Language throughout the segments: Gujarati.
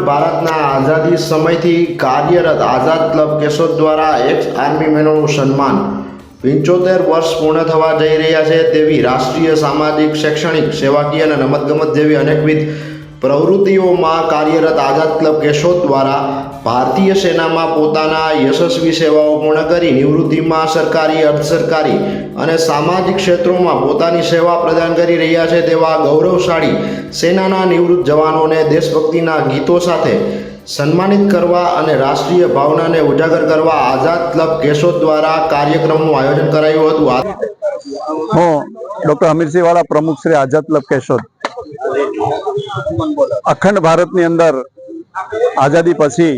ભારતના આઝાદી સમયથી કાર્યરત આઝાદ ક્લબ કેશોદ દ્વારા એક્સ આર્મી મેનોનું સન્માન પંચોતેર વર્ષ પૂર્ણ થવા જઈ રહ્યા છે તેવી રાષ્ટ્રીય સામાજિક, શૈક્ષણિક, સેવાકીય અને રમતગમત જેવી અનેકવિધ પ્રવૃત્તિઓમાં કાર્યરત આઝાદ ક્લબ કેશોદ દ્વારા ભારતીય સેનામાં પોતાના યશસ્વી સેવાઓ પૂર્ણ કરી નિવૃત્તિમાં સરકારી અર્ધ સરકારી અને સામાજિક ક્ષેત્રોમાં પોતાની સેવા પ્રદાન કરી રહ્યા છે તેવા ગૌરવશાળી સેનાના નિવૃત્ત જવાનોને દેશભક્તિના ગીતો સાથે સન્માનિત કરવા અને રાષ્ટ્રીય ભાવનાને ઉજાગર કરવા આઝાદ ક્લબ કેશોદ દ્વારા કાર્યક્રમનું આયોજન કરાયું હતું. હું ડોક્ટર અમીરસિંહ વાળા પ્રમુખ શ્રી આઝાદ ક્લબ કેશોદ અખંડ ભારતની અંદર આઝાદી પછી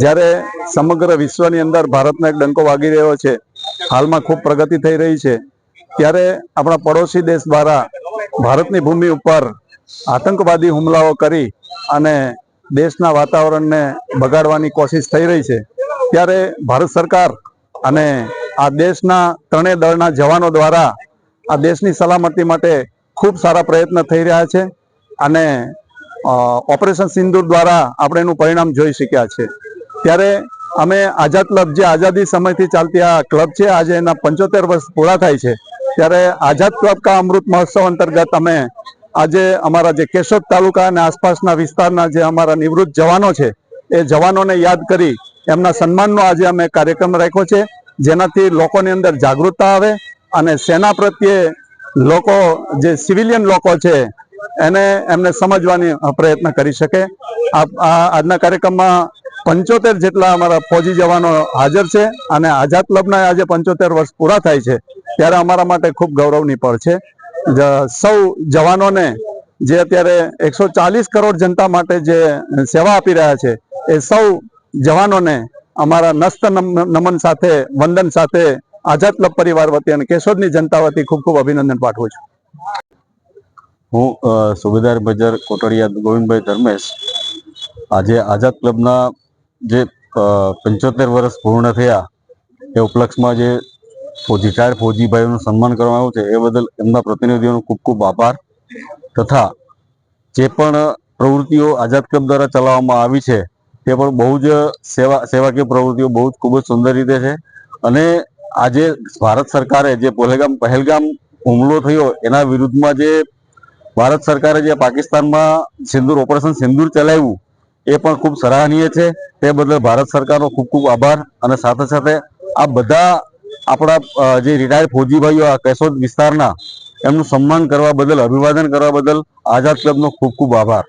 જ્યારે સમગ્ર વિશ્વની અંદર ભારતનો એક ડંકો વાગી રહ્યો છે, હાલમાં ખૂબ પ્રગતિ થઈ રહી છે, ત્યારે આપણા પડોશી દેશ દ્વારા ભારતની ભૂમિ ઉપર આતંકવાદી હુમલાઓ કરી અને દેશના વાતાવરણને બગાડવાની કોશિશ થઈ રહી છે, ત્યારે ભારત સરકાર અને આ દેશના ત્રણેય દળના જવાનો દ્વારા આ દેશની સલામતી માટે ખૂબ સારા પ્રયત્ન થઈ રહ્યા છે અને ઓપરેશન સિંદૂર દ્વારા આપણે એનું પરિણામ જોઈ શક્યા છે. ત્યારે અમે આઝાદ ક્લબ, જે આઝાદી સમયથી ચાલતી આ ક્લબ છે, આજે એના પંચોતેર વર્ષ પૂરા થાય છે. ત્યારે આઝાદ ક્લબ કા અમૃત મહોત્સવ અંતર્ગત અમે આજે અમારા જે કેશોદ તાલુકા અને આસપાસના વિસ્તારના જે અમારા નિવૃત્ત જવાનો છે, એ જવાનોને યાદ કરી એમના સન્માનનો આજે અમે કાર્યક્રમ રાખ્યો છે, જેનાથી લોકોની અંદર જાગૃતતા આવે અને સેના પ્રત્યે લોકો, જે સિવિલિયન લોકો છે એને એમને સમજવાની પ્રયત્ન કરી શકે. આજના કાર્યક્રમમાં પંચોતેર જેટલા અમારા ફોજી જવાનો હાજર છે અને આઝાદ ક્લબના આજે પંચોતેર વર્ષ પૂરા થાય છે ત્યારે અમારા માટે ખૂબ ગૌરવની પળ છે. સૌ જવાનોને જે અત્યારે એકસો કરોડ જનતા માટે જે સેવા આપી રહ્યા છે એ સૌ જવાનોને અમારા નસ્ત નમ- નમન સાથે, વંદન સાથે આઝાદ ક્લબ પરિવાર વતી અને કેશોદની જનતા વતી ખૂબ ખૂબ અભિનંદન પાઠવું છું. હું સુબેદાર બજાર કોટડિયા ગોવિંદભાઈ ધર્મેશ. આજે આઝાદ ક્લબના જે પંચોતેર વર્ષ પૂર્ણ થયા, એ ઉપલક્ષમાં જે ફૌજી, ચાર ફૌજીભાઈઓનું સન્માન કરવામાં આવ્યું છે, એ બદલ એમના પ્રતિનિધિઓનો ખૂબ ખૂબ આભાર. તથા જે પણ પ્રવૃત્તિઓ આઝાદ ક્લબ દ્વારા ચલાવવામાં આવી છે, તે પણ બહુ જ સેવા, સેવાકીય પ્રવૃત્તિઓ, બહુ જ ખૂબ જ સુંદર રીતે છે. અને આજે ભારત સરકારે જે પહેલગામ પહેલગામ હુમલો થયો, એના વિરુદ્ધમાં જે ભારત સરકારે જે પાકિસ્તાનમાં સિંદૂર ઓપરેશન સિંદૂર ચલાવ્યું એ પણ ખૂબ સરાહનીય છે. તે બદલ ભારત સરકારનો ખૂબ ખૂબ આભાર અને સાથે સાથે આ બધા આપણા જે રિટાયર્ડ ફૌજી ભાઈઓ આ કેશોદ વિસ્તારના એમનું સન્માન કરવા બદલ અભિવાદન કરવા બદલ આઝાદ ક્લબનો ખૂબ ખૂબ આભાર.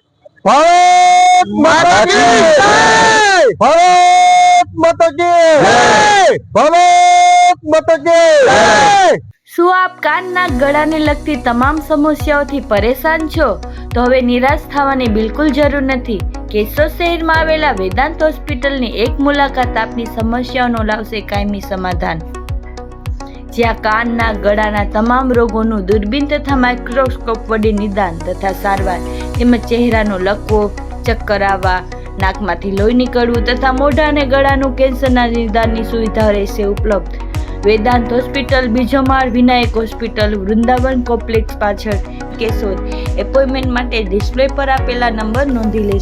ભારત માતા કી ભારત માતા કી ભારત માતા કી જય! શું આપ કાનના ગળાને લગતી તમામ સમસ્યાઓથી પરેશાન છો, તો હવે નિરાશ થવાની બિલકુલ જરૂર નથી. કેશોદ શહેરમાં આવેલા વેદાંત હોસ્પિટલની એક મુલાકાત આપની સમસ્યાઓનો લાવશે કાયમી સમાધાન. જ્યાં કાનના ગળાના તમામ રોગોનું દૂરબીન તથા માઇક્રોસ્કોપ વડે નિદાન તથા સારવાર, તેમજ ચહેરાનો લકવો ચક્કર આવવા, નાકમાંથી લોહી નીકળવું તથા મોઢા અને ગળાનું કેન્સરના નિદાનની સુવિધા રહેશે ઉપલબ્ધ. વેદાંત હોસ્પિટલ બીજો માળ વિનાયક હોસ્પિટલ, વૃંદાવન કોમ્પ્લેક્સ પાછળ કેશોદ. એપોઇન્ટમેન્ટ માટે ડિસ્પ્લે પર આપેલા નંબર નોંધી લેશો.